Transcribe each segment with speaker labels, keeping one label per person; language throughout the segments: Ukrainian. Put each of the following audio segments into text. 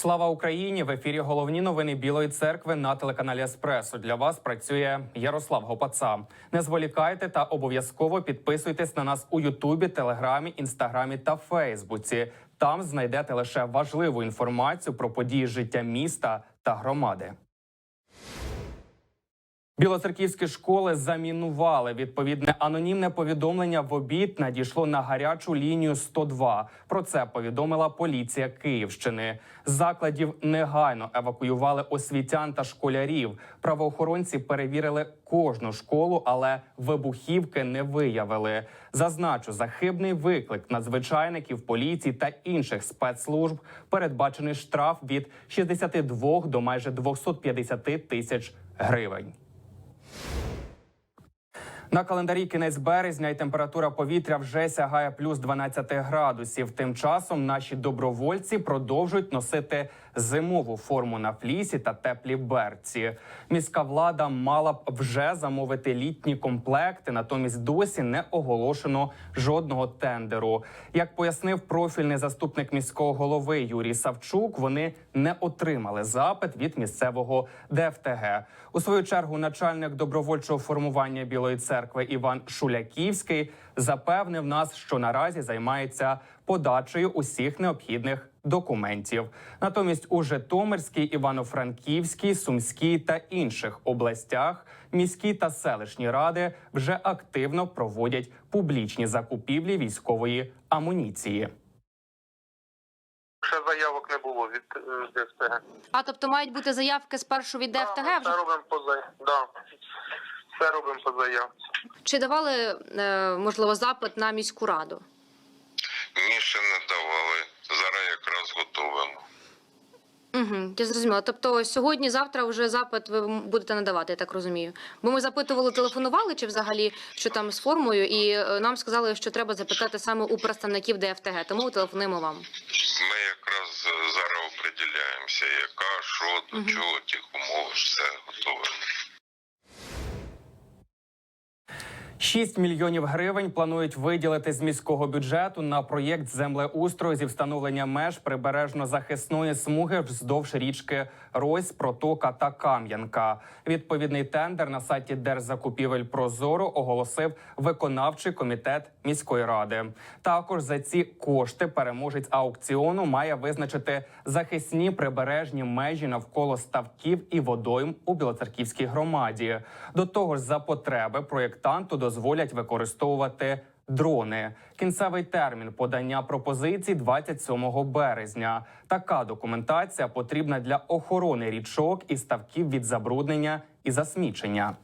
Speaker 1: Слава Україні! В ефірі головні новини Білої церкви на телеканалі Еспресо. Для вас працює Ярослав Гопаца. Не зволікайте та обов'язково підписуйтесь на нас у Ютубі, Телеграмі, Інстаграмі та Фейсбуці. Там знайдете лише важливу інформацію про події життя міста та громади. Білоцерківські школи замінували. Відповідне анонімне повідомлення в обід надійшло на гарячу лінію 102. Про це повідомила поліція Київщини. З закладів негайно евакуювали освітян та школярів. Правоохоронці перевірили кожну школу, але вибухівки не виявили. Зазначу, за хибний виклик надзвичайників, поліції та інших спецслужб передбачений штраф від 62 до майже 250 тисяч гривень. На календарі кінець березня і температура повітря вже сягає плюс 12 градусів. Тим часом наші добровольці продовжують носити зимову форму на флісі та теплі берці. Міська влада мала б вже замовити літні комплекти, натомість досі не оголошено жодного тендеру. Як пояснив профільний заступник міського голови Юрій Савчук, вони не отримали запит від місцевого ДФТГ. У свою чергу начальник добровольчого формування Білої церкви Іван Шуляківський запевнив нас, що наразі займається подачею усіх необхідних документів. Натомість у Житомирській, Івано-Франківській, Сумській та інших областях міські та селищні ради вже активно проводять публічні закупівлі військової амуніції.
Speaker 2: Ще заявок не було від е, ДФТГ.
Speaker 3: А тобто мають бути заявки спершу від ДФТГ
Speaker 2: ми
Speaker 3: вже
Speaker 2: Все робимо по заявці. Да. Все робимо по заявці.
Speaker 3: чи давали е, можливо запит на міську раду?
Speaker 4: Ні, ще не давали. Зараз якраз готовимо.
Speaker 3: Угу, я зрозуміла. Тобто сьогодні, завтра вже запит ви будете надавати, я так розумію. Бо ми запитували, телефонували чи взагалі що там з формою, і е, нам сказали, що треба запитати саме у представників ДФТГ, тому телефонуємо вам.
Speaker 4: Ми якраз е, зараз определяємося, яка, що, до
Speaker 3: угу.
Speaker 4: чого, тих умов, все готове.
Speaker 1: 6 мільйонів гривень планують виділити з міського бюджету на проєкт землеустрою зі встановлення меж прибережно-захисної смуги вздовж річки Рось, Протока та Кам'янка. Відповідний тендер на сайті Держзакупівель Прозоро оголосив виконавчий комітет міської ради. Також за ці кошти переможець аукціону має визначити захисні прибережні межі навколо ставків і водойм у Білоцерківській громаді. До того ж, за потреби проєктанту дозволять використовувати. Дрони кінцевий термін подання пропозицій 27 березня. Така документація потрібна для охорони річок і ставків від забруднення і засмічення.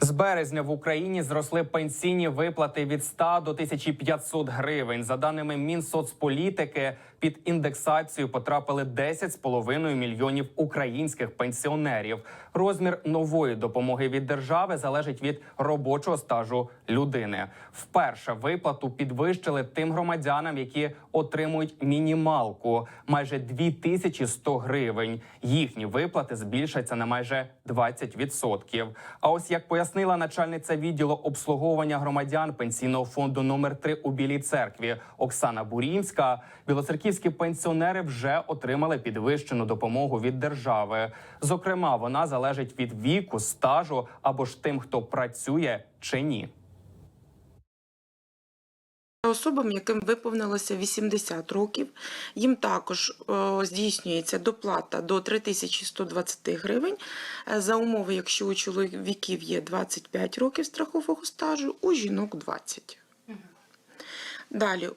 Speaker 1: З березня в Україні зросли пенсійні виплати від 100 до 1500 гривень. За даними Мінсоцполітики, під індексацію потрапили 10,5 мільйонів українських пенсіонерів. Розмір нової допомоги від держави залежить від робочого стажу людини. Вперше виплату підвищили тим громадянам, які отримують мінімалку майже 2100 гривень. Їхні виплати збільшаться на майже 20%. А ось як пояснила начальниця відділу обслуговування громадян пенсійного фонду номер 3 у Білій церкві Оксана Бурінська, білоцерківські пенсіонери вже отримали підвищену допомогу від держави. Зокрема, вона залежить від віку, стажу або ж тим, хто працює чи ні.
Speaker 5: Особам, яким виповнилося 80 років, їм також е, здійснюється доплата до 3120 гривень е, за умови, якщо у чоловіків є 25 років страхового стажу, у жінок 20. Далі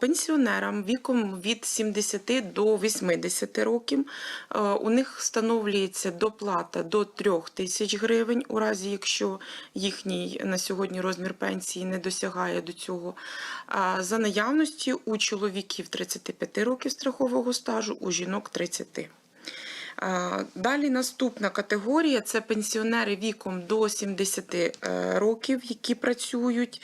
Speaker 5: пенсіонерам віком від 70 до 80 років е, у них встановлюється доплата до 3 тисяч гривень, у разі якщо їхній на сьогодні розмір пенсії не досягає до цього. За наявності у чоловіків 35 років страхового стажу, у жінок 30. Далі наступна категорія це пенсіонери віком до 70 е, років, які працюють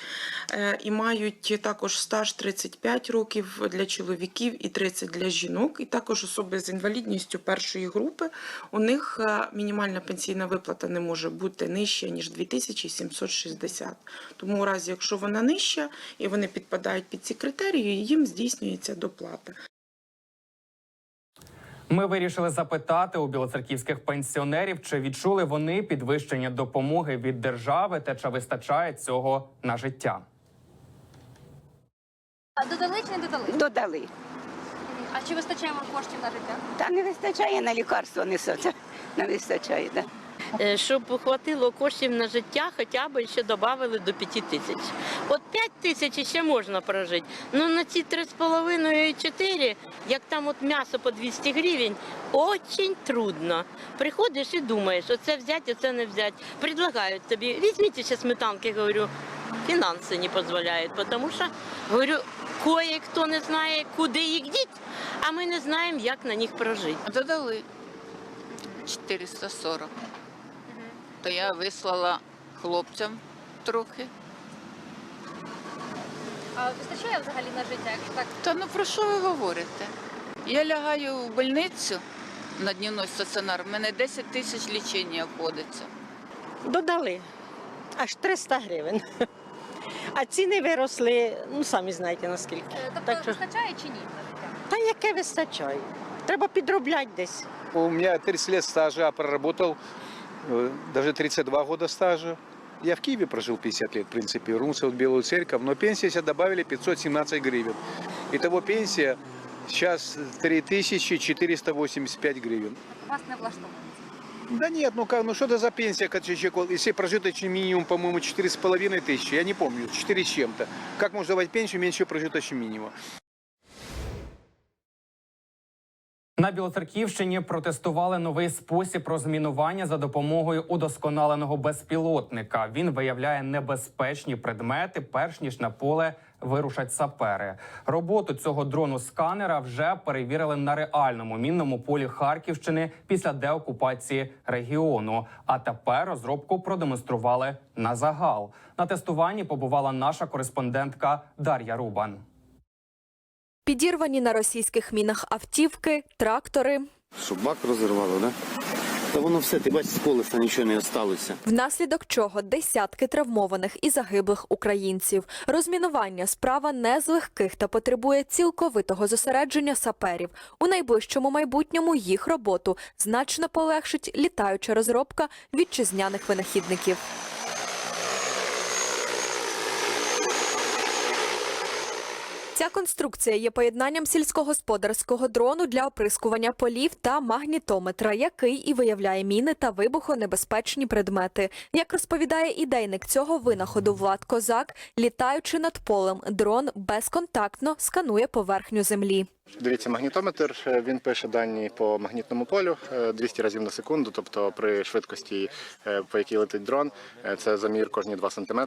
Speaker 5: е, і мають також стаж 35 років для чоловіків і 30 для жінок, і також особи з інвалідністю першої групи. У них е, мінімальна пенсійна виплата не може бути нижча, ніж 2760. Тому у разі, якщо вона нижча і вони підпадають під ці критерії, їм здійснюється доплата.
Speaker 1: Ми вирішили запитати у білоцерківських пенсіонерів, чи відчули вони підвищення допомоги від держави та чи вистачає цього на життя.
Speaker 3: А додали чи не додали?
Speaker 6: Додали.
Speaker 3: А чи вистачає вам коштів на життя?
Speaker 6: Та не вистачає на лікарство, не, не вистачає. Да.
Speaker 7: Е, щоб хватило коштів на життя, хоча б ще додали до 5 тисяч. От 5 тисяч ще можна прожити. Ну на ці 3,5 і 4, як там от м'ясо по 200 гривень, дуже трудно. Приходиш і думаєш, оце взяти, оце не взяти. Предлагають тобі, візьміть ще сметанки, говорю, фінанси не дозволяють, тому що, говорю, кое-хто не знає, куди їх діть, а ми не знаємо, як на них прожити.
Speaker 8: Додали 440. То я вислала хлопцям трохи.
Speaker 3: А вистачає взагалі на життя? Якщо так
Speaker 8: Та ну про що ви говорите? Я лягаю в больницю на дневний стаціонар, в мене 10 тисяч лічення обходиться.
Speaker 9: Додали аж 300 гривень. А ціни виросли, ну самі знаєте наскільки.
Speaker 3: тобто
Speaker 9: Так що-
Speaker 3: вистачає чи ні на життя?
Speaker 9: Та яке вистачає? Треба підробляти десь.
Speaker 10: У меня 30 лет стажа проработал, э, даже 32 года стажа. Я в Киеве прожил 50 лет, в принципе, вернулся в Белую Церковь, но пенсия себе добавили 517 гривен. Итого пенсия сейчас 3485 гривен.
Speaker 3: Вас не.
Speaker 10: Да нет, ну как, ну что это за пенсия, как человек, если прожиточный минимум, по-моему, 4,5 тысячи, я не помню, 4 с чем-то. Как можно давать пенсию меньше прожиточного минимума?
Speaker 1: На Білоцерківщині протестували новий спосіб розмінування за допомогою удосконаленого безпілотника. Він виявляє небезпечні предмети, перш ніж на поле вирушать сапери. Роботу цього дрону сканера вже перевірили на реальному мінному полі Харківщини після деокупації регіону. А тепер розробку продемонстрували на загал. На тестуванні побувала наша кореспондентка Дар'я Рубан.
Speaker 11: Підірвані на російських мінах автівки, трактори.
Speaker 12: Щоб бак розірвало, да? Та воно все, ти бачиш, з колеса нічого не осталося.
Speaker 11: Внаслідок чого десятки травмованих і загиблих українців. Розмінування справа не з легких та потребує цілковитого зосередження саперів. У найближчому майбутньому їх роботу значно полегшить літаюча розробка вітчизняних винахідників. Ця конструкція є поєднанням сільськогосподарського дрону для оприскування полів та магнітометра, який і виявляє міни та вибухонебезпечні предмети. Як розповідає ідейник цього винаходу Влад Козак, літаючи над полем, дрон безконтактно сканує поверхню землі.
Speaker 13: Дивіться, магнітометр е, він пише дані по магнітному полю е, 200 разів на секунду, тобто при швидкості, е, по якій летить дрон, е, це замір кожні 2 см.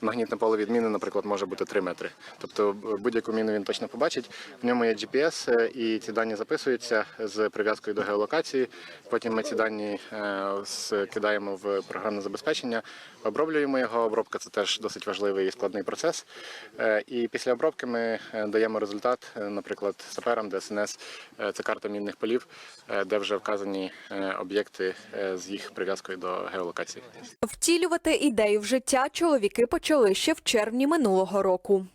Speaker 13: Магнітне поле відміни, наприклад, може бути 3 метри. Тобто е, будь-яку міну він точно побачить. В ньому є GPS, е, і ці дані записуються з прив'язкою до геолокації. Потім ми ці дані е, скидаємо в програмне забезпечення, оброблюємо його. Обробка це теж досить важливий і складний процес. Е, І після обробки ми е, даємо результат, е, наприклад, саперам ДСНС. Е, Це карта мінних полів, е, де вже вказані е, об'єкти з їх прив'язкою до геолокації.
Speaker 11: Втілювати ідею в життя чоловіки почали ще в червні минулого року.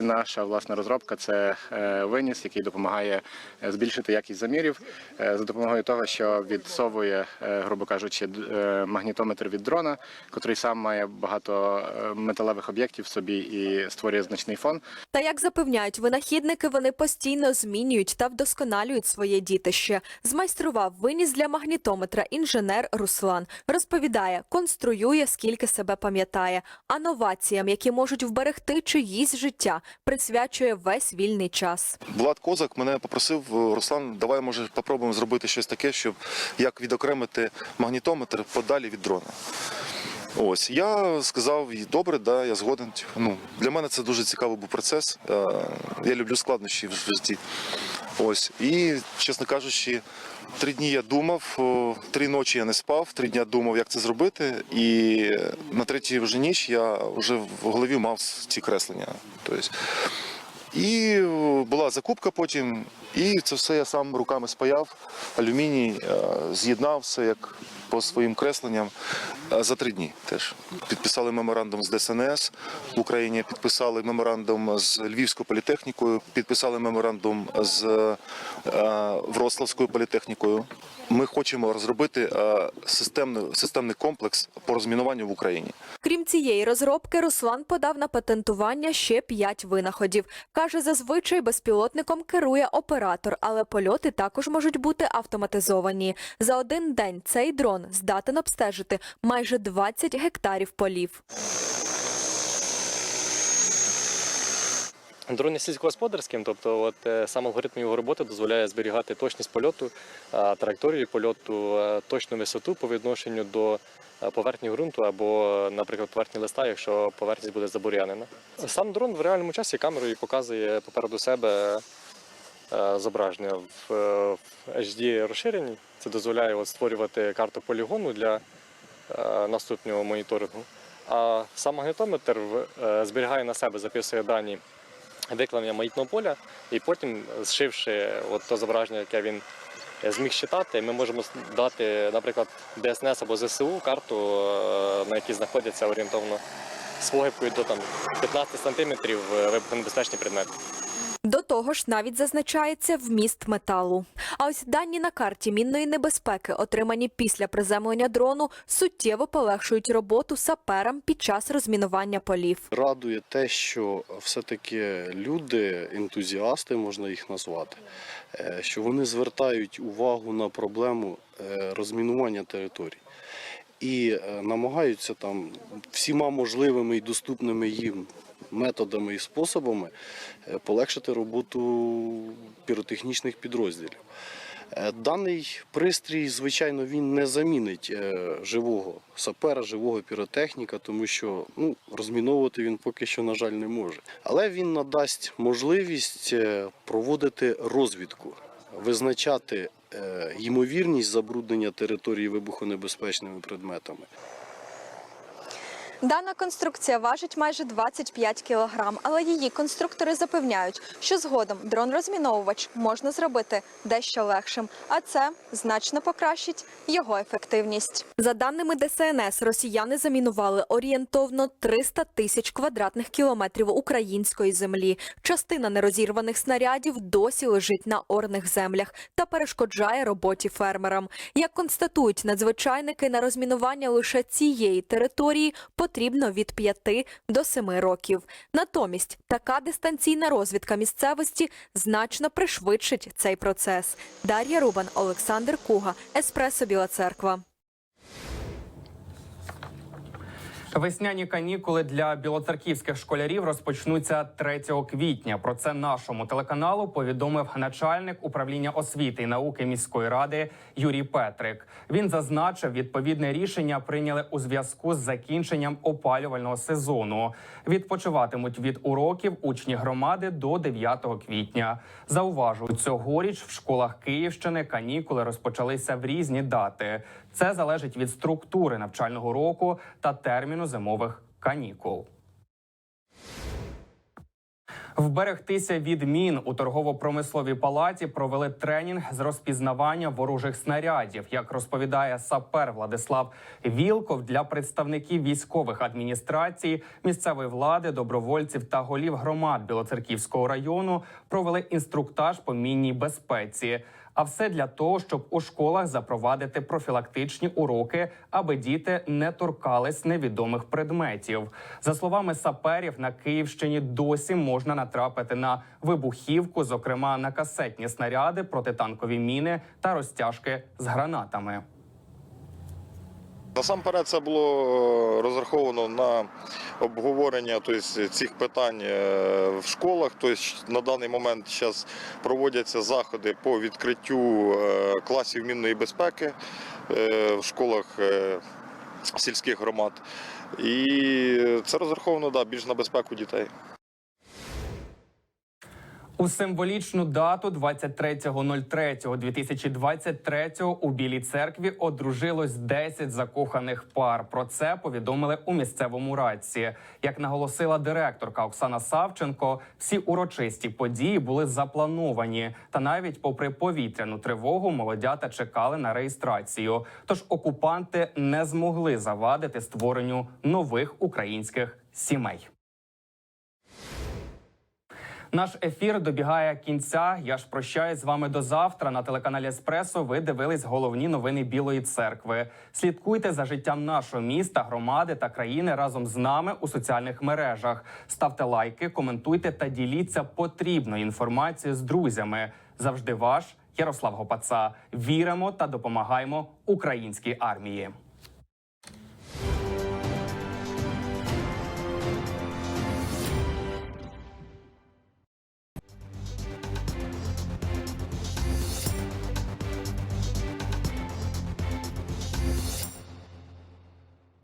Speaker 13: Наша власна розробка це е, виніс, який допомагає е, збільшити якість замірів е, за допомогою того, що відсовує, грубо кажучи, магнітометр від дрона, котрий сам має багато металевих об'єктів в собі і створює значний фон.
Speaker 11: Та як запевняють винахідники, вони постійно змінюють та вдосконалюють своє дітище. Змайстрував виніс для магнітометра інженер Руслан. Розповідає, конструює скільки себе пам'ятає. А новаціям, які можуть вберегти чиїсь життя, присвячує весь вільний час.
Speaker 14: Влад Козак мене попросив, Руслан, давай може попробуємо зробити щось таке, щоб як відокремити магнітометр подалі від дрона. Ось я сказав, «І добре, да, я згоден. Ну для мене це дуже цікавий був процес. Е, Я люблю складнощі в житті. Ось і чесно кажучи, три дні я думав, три ночі я не спав, три дні думав, як це зробити. І на третій вже ніч я вже в голові мав ці креслення. Тобто, і була закупка потім, і це все я сам руками спаяв, алюміній, е, з'єднав все як по своїм кресленням е, за три дні. Теж підписали меморандум з ДСНС в Україні, підписали меморандум з Львівською політехнікою, підписали меморандум з е, Вроцлавською політехнікою. Ми хочемо розробити е, системний, системний комплекс по розмінуванню в Україні.
Speaker 11: Крім цієї розробки, Руслан подав на патентування ще п'ять винаходів. Каже, зазвичай безпілотником керує оператор, але польоти також можуть бути автоматизовані. За один день цей дрон здатен обстежити майже 20 гектарів полів.
Speaker 15: Дрон є сільськогосподарським, тобто от, е, сам алгоритм його роботи дозволяє зберігати точність польоту, траєкторію польоту, точну висоту по відношенню до поверхні ґрунту або, наприклад, поверхні листа, якщо поверхність буде забур'янена. Сам дрон в реальному часі камерою показує попереду себе зображення в е, HD розширенні. Це дозволяє от, створювати карту полігону для е, наступного моніторингу. А сам магнітометр е, зберігає на себе, записує дані викладення магнітного поля, і потім, зшивши от то зображення, яке він е, зміг считати, ми можемо дати, наприклад, ДСНС або ЗСУ карту, е, на якій знаходяться орієнтовно з погибкою до там 15 сантиметрів е, вибухонебезпечні предмети.
Speaker 11: До того ж, навіть зазначається вміст металу. А ось дані на карті мінної небезпеки, отримані після приземлення дрону, суттєво полегшують роботу саперам під час розмінування полів.
Speaker 16: Радує те, що все-таки люди, ентузіасти, можна їх назвати, е, що вони звертають увагу на проблему е, розмінування територій. І е, намагаються там всіма можливими і доступними їм методами і способами е, полегшити роботу піротехнічних підрозділів. Е, Даний пристрій, звичайно, він не замінить е, живого сапера, живого піротехніка, тому що ну, розміновувати він поки що, на жаль, не може. Але він надасть можливість проводити розвідку, визначати ймовірність забруднення території вибухонебезпечними предметами.
Speaker 11: Дана конструкція важить майже 25 кілограм, але її конструктори запевняють, що згодом дрон-розміновувач можна зробити дещо легшим, а це значно покращить його ефективність. За даними ДСНС, росіяни замінували орієнтовно 300 тисяч квадратних кілометрів української землі. Частина нерозірваних снарядів досі лежить на орних землях та перешкоджає роботі фермерам. Як констатують надзвичайники, на розмінування лише цієї території потрібно від 5 до 7 років. Натомість така дистанційна розвідка місцевості значно пришвидшить цей процес. Дар'я Рубан, Олександр Куга, Еспресо Біла Церква.
Speaker 1: Весняні канікули для білоцерківських школярів розпочнуться 3 квітня. Про це нашому телеканалу повідомив начальник управління освіти і науки міської ради Юрій Петрик. Він зазначив, відповідне рішення прийняли у зв'язку з закінченням опалювального сезону. Відпочиватимуть від уроків учні громади до 9 квітня. Зауважу, цьогоріч в школах Київщини канікули розпочалися в різні дати. Це залежить від структури навчального року та терміну зимових канікул. Вберегтися від мін у торгово-промисловій палаті провели тренінг з розпізнавання ворожих снарядів. Як розповідає сапер Владислав Вілков для представників військових адміністрацій, місцевої влади, добровольців та голів громад Білоцерківського району провели інструктаж по мінній безпеці. А все для того, щоб у школах запровадити профілактичні уроки, аби діти не торкались невідомих предметів. За словами саперів, на Київщині досі можна натрапити на вибухівку, зокрема на касетні снаряди, протитанкові міни та розтяжки з гранатами.
Speaker 17: Насамперед це було е, розраховано на обговорення тобто, цих питань е, в школах. Тобто, на даний момент зараз проводяться заходи по відкриттю е, класів мінної безпеки в школах сільських громад. І це розраховано да, більш на безпеку дітей.
Speaker 1: У символічну дату 23.03.2023 у Білій церкві одружилось 10 закоханих пар. Про це повідомили у місцевому радці. Як наголосила директорка Оксана Савченко, всі урочисті події були заплановані. Та навіть попри повітряну тривогу молодята чекали на реєстрацію. Тож окупанти не змогли завадити створенню нових українських сімей. Наш ефір добігає кінця. Я ж прощаюсь з вами до завтра. На телеканалі Еспресо ви дивились головні новини Білої церкви. Слідкуйте за життям нашого міста, громади та країни разом з нами у соціальних мережах. Ставте лайки, коментуйте та діліться потрібною інформацією з друзями. Завжди ваш Ярослав Гопаца. Віримо та допомагаємо українській армії.